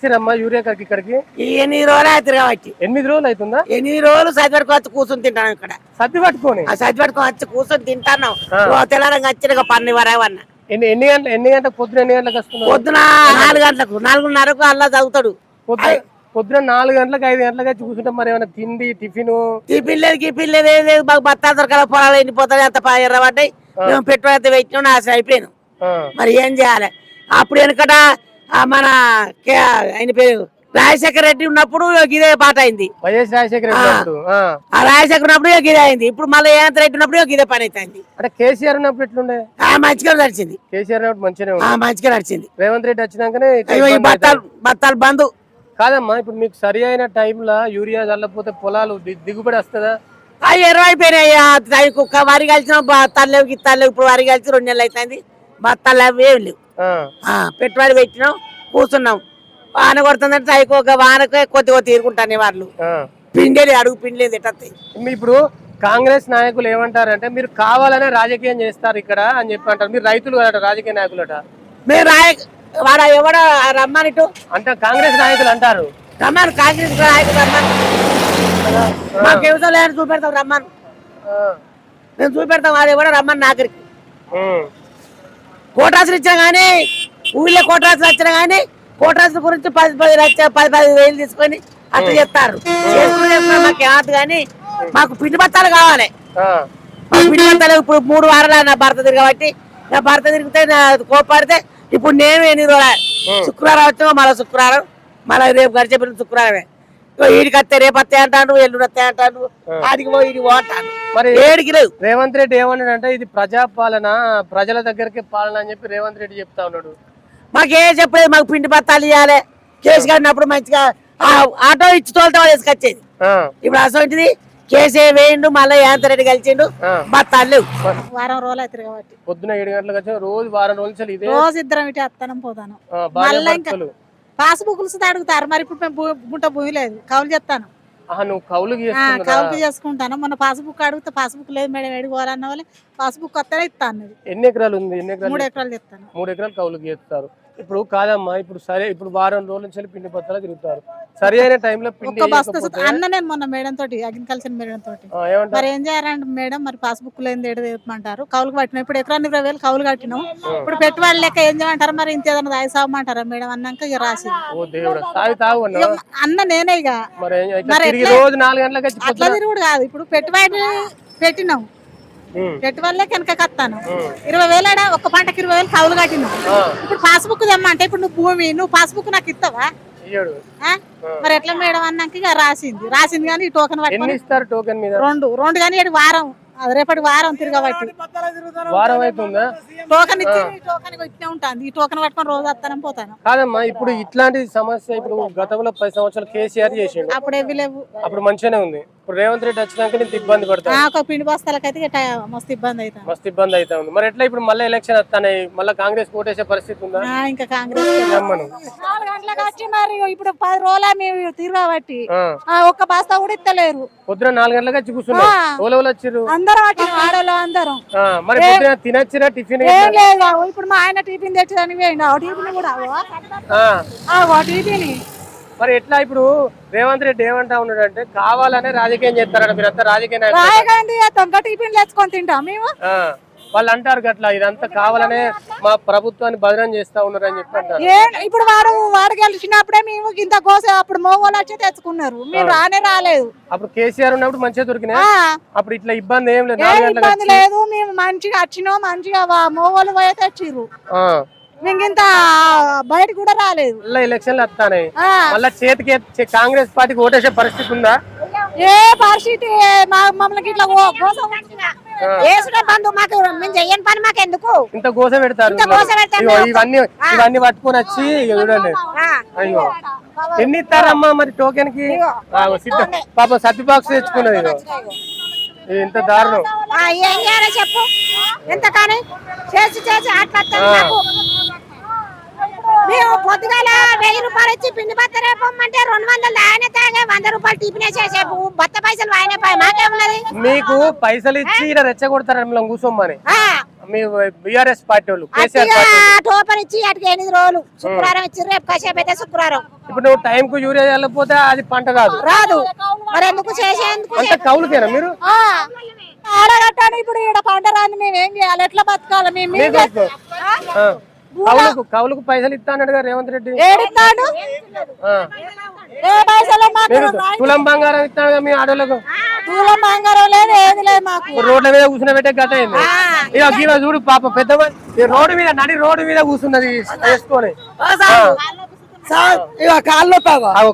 ఇచ్చిరమ్మా urea కడికి ఇక్కడికి? ఎనిమిది రోజులు అవుతుంది కాబట్టి? ఎనిమిది రోజులు అవుతుందా? ఎనిమిది రోజులు సర్దిపట్టుకు వచ్చి కూర్చొని తింటాను ఇక్కడ? సర్ది పట్టుకొని? ఆ సర్దిపట్టుకొని వచ్చి కూర్చొని తింటాను. తెల్లారంగా వచ్చిన పన్ను వరవన్న ఎన్ని ఎన్ని గంటల ఎన్ని గంటలకు పొద్దున ఎన్ని గంటలకు వస్తున్నారు పొద్దున నాలుగు గంటలకు. నాలుగున్నరకు అల్లా చదువుతాడు. పొద్దున పొద్దున నాలుగు గంటలకు ఐదు గంటలకు వచ్చి కూర్చుంటాం మరి ఏమైనా తిండి టిఫిన్? టిఫిన్ లేదు గిఫిన్ లేదు ఏం లేదు. మాకు బత్తాలు దొరకాల పొలాలు ఎండిపోతాయి అంత ఎర్రబడ్డాయి. మేము పెట్రోల్ అయితే పెట్టినాం నాశనం అయిపోయాను. మరి ఏం చేయాలి? అప్పుడు వెనకట మన కే- ఆయన పేరు రాజశేఖర రెడ్డి ఉన్నప్పుడు ఇదే పాట అయింది. వైఎస్ రాజశేఖర రెడ్డి రాజశేఖర్ ఉన్నప్పుడు ఇదే అయింది. ఇప్పుడు మళ్ళీ ఏమంత రెడ్డి ఉన్నప్పుడు ఇదే పని అవుతుంది అంటే కేసీఆర్ ఉన్నప్పుడు ఎట్లుండే? ఆ మంచిగా నడిచింది. కేసీఆర్ మంచిగా నడిచింది. రేవంత్ రెడ్డి వచ్చినాకనే బత్తాలు బత్తాలు బంధు. కాదమ్మా ఇప్పుడు మీకు సరి అయిన టైంలో యూరియా చల్లకపోతే పొలాలు దిగుబడి వస్తుందా? ఆ ఇరవై అయిపోయినాయి దానికి కుక్క వరి కలిసిన బత్తాలు లేవు గిత్తాలు లేవు ఇప్పుడు వరి కలిసి రెండు నెలలు అవుతుంది బత్తాలు లేవు ఏం లేవు. పెట్టుబడి పెట్టినాం కూర్చున్నాం. వాన కొడుతుందంటే టైకు ఒక వానకే కొద్ది కొద్ది తీరుకుంటాను వాళ్ళు. పిండేది అడుగు పిండేది ఎట్టత్తాయి ఇప్పుడు కాంగ్రెస్ నాయకులు ఏమంటారంటే మీరు కావాలనే రాజకీయం చేస్తారు ఇక్కడ అని చెప్పి అంటారు. మీరు రైతులు కదట రాజకీయ నాయకులట మేము రాయ వాడ ఎవడ రమ్మనిటు అంటే కాంగ్రెస్ నాయకులు అంటారు. రమ్మను కాంగ్రెస్ నాయకుడు రమ్మను. మాకు చూపెడతాం రమ్మను. మేము చూపెడతాం వాడు ఎవడో రమ్మని నాగరికి. కోటాసులు ఇచ్చినా కానీ ఊళ్ళో కోటాసులు వచ్చినా కానీ కోటాసుల గురించి పది పది లక్ష పది పది వేలు తీసుకొని అట్లా చెప్తారు. మాకు కానీ మాకు పిండి బత్తాలు కావాలి. పిండి బత్తాలు ఇప్పుడు మూడు వారాలు నా భర్త తిరగబట్టి నా భర్త తిరిగితే నా కోపాడితే ఇప్పుడు నేను ఎన్ని రోజులు శుక్రవారం వచ్చాము మళ్ళీ శుక్రవారం మళ్ళీ రేపు గడిచే శుక్రవారమే. ఈడికి వస్తే రేపు వస్తే అంటాను ఎల్లుండి వస్తే అంటాను ఆడికి పోయి అంటాను మరి ఏడికి లేవు. రేవంత్ రెడ్డి ఏమన్నాడంటే ఇది ప్రజాపాలన ప్రజల దగ్గరికి పాలన అని చెప్పి రేవంత్ రెడ్డి చెప్తా ఉన్నాడు. మాకేం చెప్పలేదు మాకు పిండి బత్తాలు ఇవ్వాలి కేసు కట్టినప్పుడు మంచిగా ఆటో ఇచ్చి తోలుతా వేసుకొచ్చేది. ఇప్పుడు అసలు కేసే వేయండు మళ్ళీ యాంతరెడ్డి కలిసిండు ఆ. బత్తాలు లేవు. వారం రోజులు అవుతుంది కాబట్టి. పొద్దున ఏడు గంటలకు వచ్చి రోజు వారం రోజుల ఇదే రోజు ఇద్దరం ఇటు వస్తాను పోతాను. పాస్బుక్లు అడుగుతారు. మరి ఇప్పుడు మేము గుంట భూమి లేదు. కౌలు చెప్తాను నువ్వు కౌలుకి చేసుకుంటాను. మొన్న పాస్బుక్ అడిగితే పాస్బుక్ లేదు మేడం. ఎడుకోవాలన్న వాళ్ళు పాస్బుక్ వస్తేనే ఇస్తాను. ఎన్ని ఎకరాలు ఉంది? ఎన్ని ఎకరాలు మూడు ఎకరాలు చెప్తాను మూడు ఎకరాలు కౌలుకి చేస్తారు. ఇప్పుడు కాదమ్మా ఇప్పుడు సరే ఇప్పుడు వారం రోజుల నుంచి పిండి పత్రాలు తిరుగుతారు. సరి అయిన టైంలో పిండి ఒక్క బస్తా వేయకపోతే- అన్న నేను మొన్న మేడం తోటి అగ్రికల్చర్ మేడం తోటి. మరి ఏం చేయాలంటే మేడం? మరి పాస్బుక్ లేని ఏడు తెప్పమంటారు? కౌలు కట్టినాం ఇప్పుడు ఎకరాన్ని ఇరవై వేలు కౌలు కట్టినాం. ఇప్పుడు పెట్టుబడి లెక్క ఏం చేయమంటారు? మరి ఇంత ఏదైనా దాయి సాగమంటారా మేడం? అన్నాక ఇక రాసి అన్నా నేనే ఇక. మరి అట్లా తిరుగుడు కాదు. ఇప్పుడు పెట్టుబడి పెట్టినాం. ఉమ్, పెట్టుబడులే కనుక కత్తాను. ఇరవై వేలు ఆడ ఒక పంటకి ఇరవై వేలు కౌలు కట్టినాం ఇప్పుడు పాస్బుక్ తెమ్మంటే ఇప్పుడు నువ్వు భూమి నువ్వు పాస్బుక్ నాకు ఇస్తావా? మరి ఎట్లా మేడం అన్నాక ఇక రాసింది. రాసింది కానీ ఈ టోకెన్ ఎన్ని పట్టుకొని ఇస్తారు టోకెన్ మీద? రెండు. రెండు కానీ ఏడు వారం. అది రేపటి వారం తిరగబట్టి. వారం అవుతుందా టోకెన్ ఇచ్చి ఈ టోకెన్ ఇట్నే ఉంటుంది. ఈ టోకెన్ పట్టుకొని రోజు వస్తాను పోతాను. కాదమ్మా ఇప్పుడు ఇట్లాంటి సమస్య ఇప్పుడు గతంలో పది సంవత్సరాలు కేసీఆర్ చేసిండు. అప్పుడు ఎవి లేవు. అప్పుడు మంచిగానే ఉంది. ఇప్పుడు రేవంత్ రెడ్డి వచ్చినాక నీకు ఇబ్బంది పడతా ఆ, ఒక పిండి బస్తాలకైతే ట- మస్తు ఇబ్బంది అవుతాను మస్తు ఇబ్బంది అవుతా ఉంది. మరి ఎట్లా ఇప్పుడు మళ్ళీ ఎలక్షన్ వస్తాయి మళ్ళీ కాంగ్రెస్ ఓటేసే పరిస్థితి ఉందా? ఆ, ఇంకా కాంగ్రెస్ నాలుగు గంటలకు వచ్చి మరి ఇప్పుడు పది రోజుల మేము తిరగబట్టి ఒక్క బస్తా కూడా ఇస్తలేరు. పొద్దున నాలుగు గంటలకు వచ్చి కూర్చున్నావు? ఆ. ఓలవలు అందరం ఆడలో అందరం. ఆ, మరి పొద్దున తినచ్చిరా టిఫిన్ ఏం లేదు ఆగో, ఇప్పుడు మా ఆయన టిఫిన్ ఆ టిఫిన్ కూడా టిఫిన్. మరి ఎట్లా ఇప్పుడు రేవంత్ రెడ్డి ఏమంటా ఉన్నాడు అంటే కావాలనే రాజకీయం చేస్తారట మీరంతా రాజకీయ నాయకులు తింటాం మేము? వాళ్ళు అంటారు గట్లా ఇదంతా కావాలనే మా ప్రభుత్వాన్ని బదనం చేస్తా ఉన్నారు అని చెప్పి ఇప్పుడు వాడు వాడు గెలిచినప్పుడే మేము ఇంత కోస అప్పుడు మోగోలు వచ్చి తెచ్చుకున్నారు. మేము రానే రాలేదు. అప్పుడు కేసీఆర్ ఉన్నప్పుడు మంచిగా దొరికినాయి? ఆ, అప్పుడు ఇట్లా ఇబ్బంది ఏం లేదు ఇబ్బంది లేదు మేము మంచిగా వచ్చినాం మంచిగా వా- మోగోలు పోయి తెచ్చిర్రు. మేము ఇంత బయట కూడా రాలేదు. మళ్ళీ ఎలక్షన్లు వస్తాయి ఆ, మళ్ళీ చేతికి కాంగ్రెస్ పార్టీకి ఓటేసే పరిస్థితి ఉందా? ఏ పరిస్థితి? మా- మమ్మల్ని ఇట్లా ఓ- కోసం వేసుడే బంధు మాకు మేము చెయ్యని పని మాకు ఎందుకు ఇంత గోస పెడతారు ఇంత గోస పెడతారు ఇగో ఇవన్నీ ఇవన్నీ పట్టుకొని వచ్చి చూడండి. అయ్యో. ఎన్ని ఇస్తారమ్మా మరి టోకెన్కి పాప సత్తి బాక్స్ తెచ్చుకున్నది ఇంత దారుణం. ఆ, ఏం చేయాలో చెప్పు. ఎంత కానీ చేసి చేసి. మేము పొద్దుగాల వెయ్యి రూపాయలు ఇచ్చి పిండి బత్త రేపమ్మంటే రెండు వందలు ఆయన తాగే వంద రూపాయలు టిఫిన్ వేసేసేపు బత్త పైసలు ఆయన పై మాకేమున్నది? మీకు పైసలు ఇచ్చి ఇక్కడ రెచ్చగొడతారు మిమ్మల్ని కూర్చోమని ఆ, మీ బిఆర్ఎస్ పార్టీ వాళ్ళు. టోపర్ ఇచ్చి అటుకి ఎనిమిది రోజులు శుక్రవారం ఇచ్చి రేపు కాసేపు అయితే శుక్రవారం. ఇప్పుడు నువ్వు టైం కు యూరియా వెళ్ళకపోతే అది పంట కాదు. రాదు. మరి ఎందుకు చేసేందుకు అంత కౌలుకేనా మీరు? ఆడగట్టాను ఇప్పుడు ఈడ పంట రాని మేము ఏం చేయాలి? ఎట్లా బతకాలి? మేము కౌలుకు కౌలుకు పైసలు ఇస్తా అన్నాడుగా రేవంత్ రెడ్డి. ఏడిస్తాడు? తులం బంగారం ఇస్తాడుగా మీ ఆడోళ్ళకు. తూలం బంగారం లేదు ఏది లేదు మాకు. రోడ్ల మీద కూర్చుని పెట్టే గత అయింది ఇక గీవ చూడు పాప పెద్ద ఈ రోడ్డు మీద నడి రోడ్డు మీద కూర్చున్నది వేసుకొని.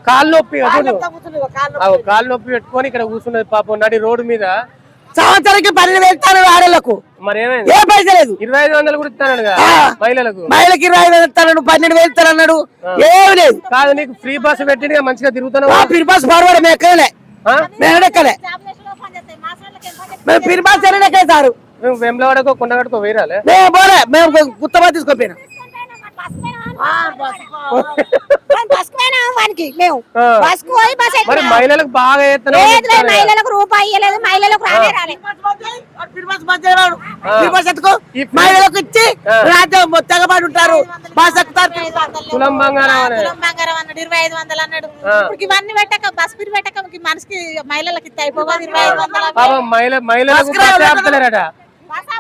కాళ్ళు నొప్పి కాళ్ళు నొప్పి పెట్టుకొని ఇక్కడ కూర్చున్నది పాపం నడి రోడ్డు మీద. సంవత్సరానికి పన్నెండు వెళ్తాను ఆడలకు ఏ పైస లేదు. ఇరవై ఐదు వందలు కూడా ఇస్తాను మహిళలకు? మహిళకి ఇరవై ఐదు వెళ్తాను పన్నెండు వెళ్తాను అన్నాడు. ఏమి లేదు. కాదు నీకు ఫ్రీ బస్ పెట్టింది మంచిగా తిరుగుతున్నావు ఆ పిరిబాస్ ఫార్వర్డ్ మేము ఎక్కడలే ఆ? మేము ఎక్కలే మేము పిరిబాస్ ఎక్కడే సారు. నువ్వు వెంబలవాడకో కొండగట్టుకో వేరాలే మేము పోలే మేము గుత్తమా తీసుకొపోయినాం బస్కు పోయినా వానికి మేము ఆ. బస్కు పోయి బస్ మరి. మహిళలకు బాగా మహిళలకు రూపాయి ఇయ్యలేదు మహిళలకు రానే రాలే. పిరిబాస్ ఎత్తుకో ఈ మహిళలకు ఇచ్చి. రాజ్యం తెగబడి ఉంటారు. బాస్ ఎక్కుతారు. తులం బంగారం అన్నాడు ఇరవై ఐదు వందలు అన్నాడు. ఇప్పుడు ఇవన్నీ పెట్టక బస్ పిరి పెట్టక మనిషికి మహిళలకు ఇస్తే అయిపోవాలి. ఇరవై ఐదు వందలు మహిళ మహిళలకు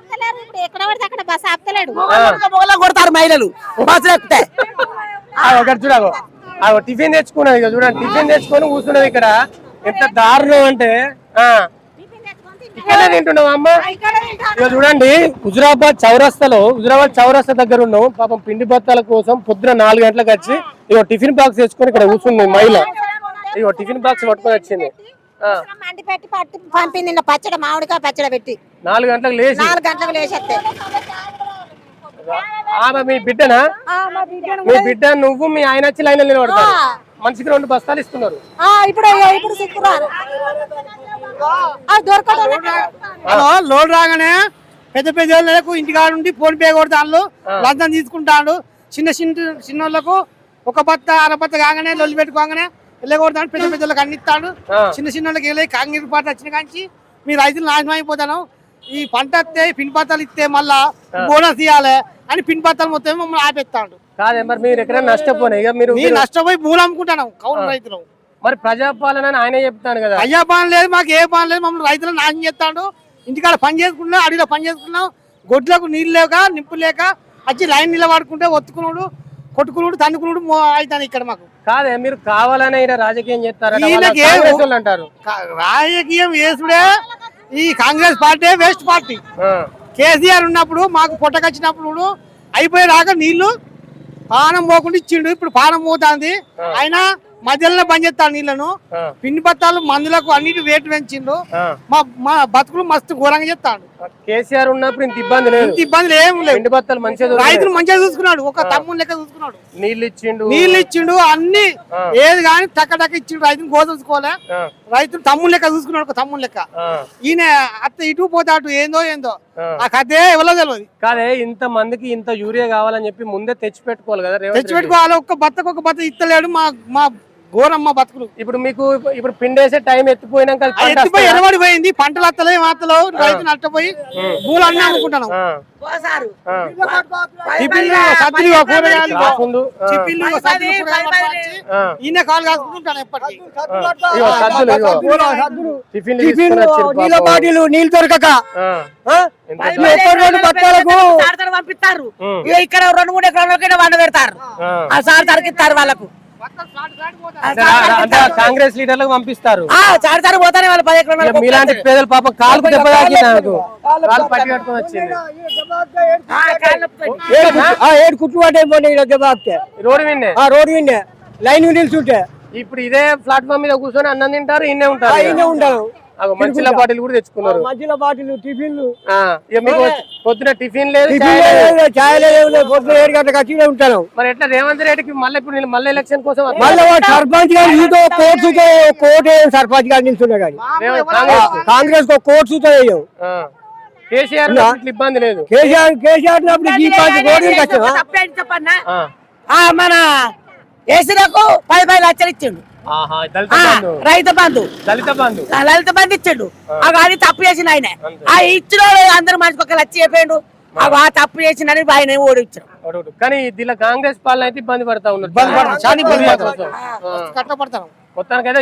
ఆపుతలేరు ఇప్పుడు ఎక్కడ పడితే అక్కడ బస్ ఆపుతలేడు. మొగలు కొడతారు మహిళలు. బస్సు ఎక్కితే ఆ, ఒకటి చూడగో ఆ, టిఫిన్ తెచ్చుకున్నది ఇక చూడండి టిఫిన్ తెచ్చుకొని కూర్చున్నది ఇక్కడ. ఎంత దారుణం అంటే ఆ. ఇక్కడే తింటున్నావు అమ్మ. ఇక చూడండి హుజురాబాద్ చౌరస్తాలో హుజురాబాద్ చౌరస్తా దగ్గర ఉన్నాం. పాపం పిండి బత్తాల కోసం పొద్దున నాలుగు గంటలకు వచ్చి ఇగో టిఫిన్ బాక్స్ తెచ్చుకొని ఇక్కడ కూర్చుంది మహిళ. ఇగో టిఫిన్ బాక్స్ పట్టుకొని వచ్చింది. మండి పెట్టి పట్టి పంపింది నిన్న పచ్చడి మామిడికాయ పచ్చడి పెట్టి. నాలుగు గంటలకు లేచి. నాలుగు గంటలకు లేచేస్తే. ఆమె మీ బిడ్డనా? మీ బిడ్డ నువ్వు మీ ఆయన వచ్చి లైన్ నిలబడతారు. మనిషికి రెండు బస్తాలు ఇస్తున్నారు. ఇప్పుడు హలో లోడ్ రాగానే పెద్ద పెద్ద వాళ్ళకు ఇంటికాడ నుండి ఫోన్ పే కొడతాను లంచం తీసుకుంటాడు చిన్న చిన్న చిన్న వాళ్ళకు ఒక బత్త అర బత్త కాగానే లొల్లి పెట్టుకోగానే వెళ్ళి కొడతాడు పెద్ద పెద్ద వాళ్ళకి అన్ని ఇస్తాడు ఆ. చిన్న చిన్న వాళ్ళకి వెళ్ళి కాంగ్రెస్ పార్టీ వచ్చిన కాంచి మీ రైతులు నాశనం అయిపోతాను. ఈ పంట వస్తే పిన్ పత్తాలు ఇస్తే మళ్ళా బోనస్ ఇవ్వాలి అని పిన్ పత్తాలు మొత్తం మమ్మల్ని ఆపేస్తాడు. కాదే మరి మీరు నష్టపోయినా మీరు నష్టపోయి భూములు అమ్ముకుంటాను కౌలు రైతులు. మరి ప్రజాపాలన ఆయనే చెప్తాను కదా. అయ్యా పని లేదు మాకు ఏ పని లేదు మమ్మల్ని రైతులు నాశనం చేస్తాడు. ఇంటికాడ పని చేసుకున్నాం అడవిలో పని చేసుకున్నాం గొడ్లకు నీళ్ళు లేక నింపు లేక వచ్చి లైన్ నిలబడుకుంటే ఒత్తుకున్నాడు కొట్టుకున్నాడు తన్నుకున్నాడు అవుతాను ఇక్కడ మాకు. కాదే మీరు కావాలనే ఈయన రాజకీయం వాళ్ళు అంటారు. రాజకీయం వేసుడే ఈ Congress party waste party. KCR ఉన్నప్పుడు మాకు పొట్టకొచ్చినప్పుడు అయిపోయేదాకా నీళ్ళు పానం పోకుండా ఇచ్చిండు. ఇప్పుడు పానం పోతుంది. ఆయన మధ్యలో బంద్ చేస్తాడు నీళ్ళను. పిండి పత్తాలు మందులకు అన్నిటి రేటు పెంచిండు. మా మా బతుకులు మస్తు ఘోరంగా చెప్తాడు కేసీఆర్ ఉన్నప్పుడు ఇంత ఇబ్బంది లేదు. ఇంత ఇబ్బందులు ఏం లేవు పిండి బత్తాలు మంచిగా. రైతులు మంచిగా చూసుకున్నాడు. ఒక తమ్ముని లెక్క చూసుకున్నాడు. నీళ్ళు ఇచ్చిండు. నీళ్ళు ఇచ్చిండు అన్ని. ఏది కానీ టక్క టక్క ఇచ్చిండు. రైతుని ఆ, రైతులు తమ్ముని లెక్క చూసుకున్నాడు ఒక తమ్ముని లెక్క. ఈయన అత్త ఇటు పోతే అటు ఏందో ఏందో. ఆ. కథే ఎవరో తెలియదు కాదే ఇంత మందికి ఇంత యూరియా కావాలని చెప్పి ముందే తెచ్చి పెట్టుకోవాలి కదా రేవంత్ రెడ్డి. తెచ్చిపెట్టుకోవాలి ఒక్క బత్తకు ఒక బత్త ఇస్తలేడు మా మా ఘోరం మా బతుకులు. ఇప్పుడు మీకు ఇప్పుడు పిండేసే టైం ఎత్తిపోయినాక ఎత్తిపోయి వస్తుందా? ఎరబడి పోయింది పంటలు అత్తలే మాతలో రైతు నష్టపోయి భూలు అన్నీ ఆ. ఈయన కాలు కాసుకుంటుంటాను నీళ్ళ పాపం. బాటిలు నీళ్ళు దొరకక. పంపిస్తారు ఇక్కడ రెండు మూడు ఎకరాలకి వంద పెడతారు. ఆ. ఆ సార్ తరకిస్తారు వాళ్ళకు. అంటే కాంగ్రెస్ లీడర్లకు పంపిస్తారు. సార్ పోతానే వాళ్ళు పది ఎకరాలు మీలాంటి పేదలు పాపం దెబ్బ నాకు కాలు పట్టి కట్టుకొని వచ్చింది. ఏడు కుట్లు- మొన్న ఈడ దెబ్బ తాకితే. రోడ్డు విన్నే ఆ రోడ్డు విన్నే లైన్ నిల్చుంటే. ఇప్పుడు ఇదే ప్లాట్ఫామ్ మీద కూర్చొని అన్నం తింటారు ఇన్నే ఉంటారు. ఈయనే ఉంటారు. మంచిల బాటిల్ కూడా తెచ్చుకున్నారు. మధ్యలో బాటిల్ టిఫిన్లు. ఆ, ఇక మీకు పొద్దున టిఫిన్ లేదు చాయ్ లేదు. పొద్దున ఏడు గంటలకు వచ్చి ఈడ ఉంటాను. మరి ఎట్లా రేవంత్ రెడ్డికి మళ్ళీ ఇప్పుడు మళ్ళీ ఎలక్షన్ కోసం మళ్ళీ సర్పంచ్ గారు కోర్టుతో కోర్టు సర్పంచ్ గారు నిల్చున్నా కానీ. కాంగ్రెస్ కోర్టుతో వేయవు. కేసీఆర్ ఇబ్బంది లేదు. కేసీఆర్ కేసీఆర్ మన ఏసీలకు పది పది లక్షలు ఇచ్చిండు. రైతు బంధు. దళిత బంధు. ఆ, లలిత బంధు ఇచ్చిండు. ఆ. అది తప్పు చేసిండు ఆయన. ఆ ఇచ్చిన అందరు మనిషికి ఒక లక్ష చెప్పాడు ఆ తప్పు చేసినని ఆయన ఒకటి. కానీ దీనిలో కాంగ్రెస్ పాలన అయితే ఇబ్బంది పడతా ఉన్నారు. కట్టపడతాం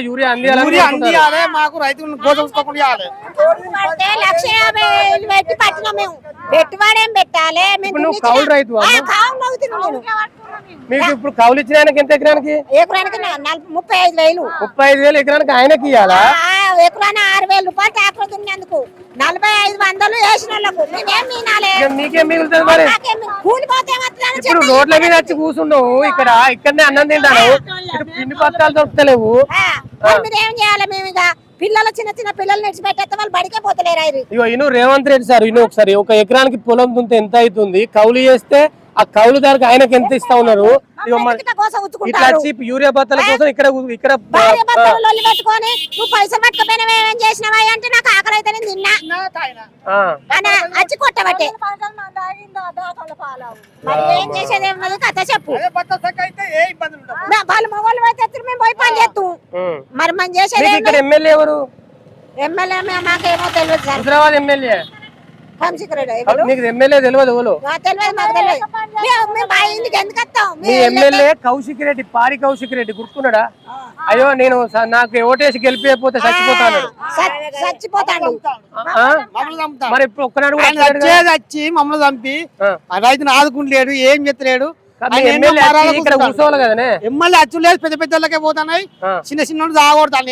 యూరియా ఊరి అందియాలని అందియాలి మాకు రైతులను గోచరించుకోకుండా ఇవ్వాలి. పడితే లక్ష యాభై వేలు పెట్టి పట్టినాం మేము. పెట్టుబడేం పెట్టాలి? కౌలు రైతువా? మీకు ఇప్పుడు కౌలు ఇచ్చిన ఆయనకి ఎంత ఎకరానికి? ఎకరానికి ముప్పై ఐదు వేలు. ముప్పై ఐదు వేలు ఎకరానికి ఆయనకి ఇవ్వాలా ఎకరాన ఆరు వేలు రూపాయలు ట్రాక్టర్ దున్నేందుకు. నలభై ఐదు వందలు వేసిన వాళ్ళకు. మీనాలే? మీకేం మిగులుతుంది మరి? కూలిపోతే ఇప్పుడు రోడ్ల మీద వచ్చి కూర్చున్నావు ఇక్కడ ఇక్కడనే అన్నం తింటాను. పిండి పత్రాలు దొరుకుతలేవు. మీరు ఏం చేయాలి మేము ఇక? పిల్లలు చిన్న చిన్న పిల్లలు నడిచిపెట్టేస్తే వాళ్ళు బడికే పోతలేరు ఇగో ఇను రేవంత్ రెడ్డి సార్ ఇను ఒకసారి ఒక ఎకరానికి పొలం దుంతే ఎంత అవుతుంది? కౌలు చేస్తే ఆ కౌలు ధరకు ఆయనకి ఎంత ఇస్తా ఉన్నారు? ఇట్లా వచ్చి యూరియా బత్తల కోసం ఇక్కడ ఇక్కడ పైసలు చేసినావా అంటే నాకు ఆకలి అయితే కొట్టబట్టే. ఏం చేసేది? ఏమన్నది కథ చెప్పు. అదే బత్త సక్క అయితే ఏ ఇబ్బంది ఉండదు మే- వాళ్ళు మొగోళ్ళు అయితే ఎత్తురు మేము పోయి పని చేస్తాం. ఉం. మరి మనం చేసేది మీకు ఇక్కడ ఎమ్మెల్యే ఎవరు? ఎమ్మెల్యే మాకేమో తెలియదు సార్. హైదరాబాద్ ఎమ్మెల్యే. మీకు ఎమ్మెల్యే తెలియదు ఎవరు మా ఎమ్మెల్యే కౌశిక్ రెడ్డి పారి కౌశిక్ రెడ్డి గుర్తున్నాడా అయ్యో నేను నాకు ఓటేసి గెలిపిపోతే చచ్చిపోతాను. చచ్చిపోతాడు. మరి ఇప్పుడు ఒక్కనాడు వచ్చి మమ్మల్ని చంపి రైతుని ఆదుకుంటలేడు ఏం ఎన్నో ఎమ్మెల్యే ఇక్కడ. కూర్చోవాలి కదనే? ఎమ్మెల్యే అచ్చులేదు పెద్ద పెద్దలకే పోతున్నాయి. చిన్న చిన్న తాగొడతాను